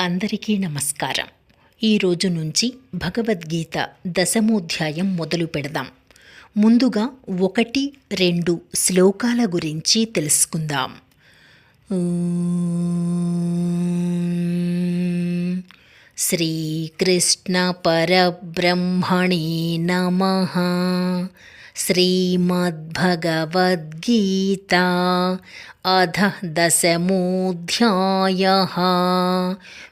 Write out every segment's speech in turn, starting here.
అందరికీ నమస్కారం. ఈరోజు నుంచి భగవద్గీత దశమోధ్యాయం మొదలు పెడదాం. ముందుగా ఒకటి రెండు శ్లోకాల గురించి తెలుసుకుందాం. శ్రీకృష్ణ పరబ్రహ్మణే నమ. श्रीमद्भगवद्गीता अध दशमोऽध्यायः।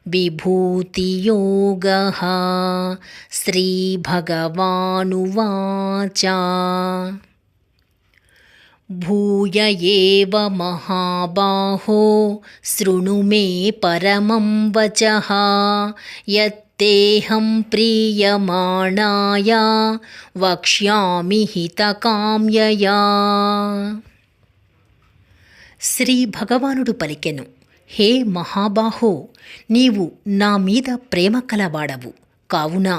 विभूतियोगः। श्रीभगवानुवाच। भूय एव महाबाहो शृणु मे परमं वचः यत्तेऽहं प्रीयमाणाय वक्ष्यामि हितकाम्यया శ్రీ భగవానుడు పలికెను హే మహాబాహో నీవు నా మీద ప్రేమ కలవాడవు కావున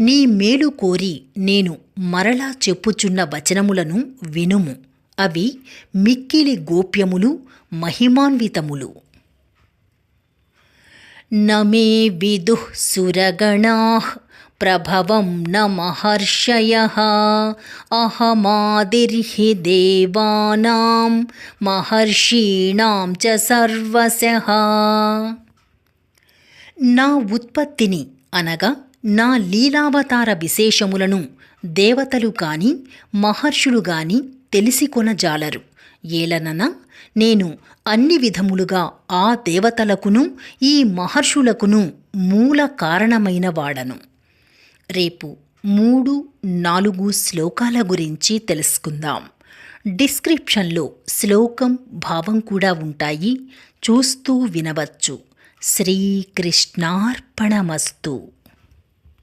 నీ మేలు కోరి నేను మరలా చెప్పుచున్న వచనములను వినుము అవి మిక్కిలి గోప్యములు మహిమాన్వితములు నమే విదుః సురగణాః ప్రభవం న మహర్షయः అహమాదిర్హి దేవానాం మహర్షీణాం చ సర్వశః నా ఉత్పత్తిని అనగా నా లీలావతార విశేషములను దేవతలు కాని మహర్షులు గాని తెలిసికొనజాలరు ఏలనన? నేను అన్ని విధములుగా ఆ దేవతలకును ఈ మహర్షులకును మూల కారణమైన వాడను. రేపు మూడు నాలుగు శ్లోకాల గురించి తెలుసుకుందాం. డిస్క్రిప్షన్లో శ్లోకం భావం కూడా ఉంటాయి. చూస్తూ వినవచ్చు. శ్రీకృష్ణార్పణమస్తు.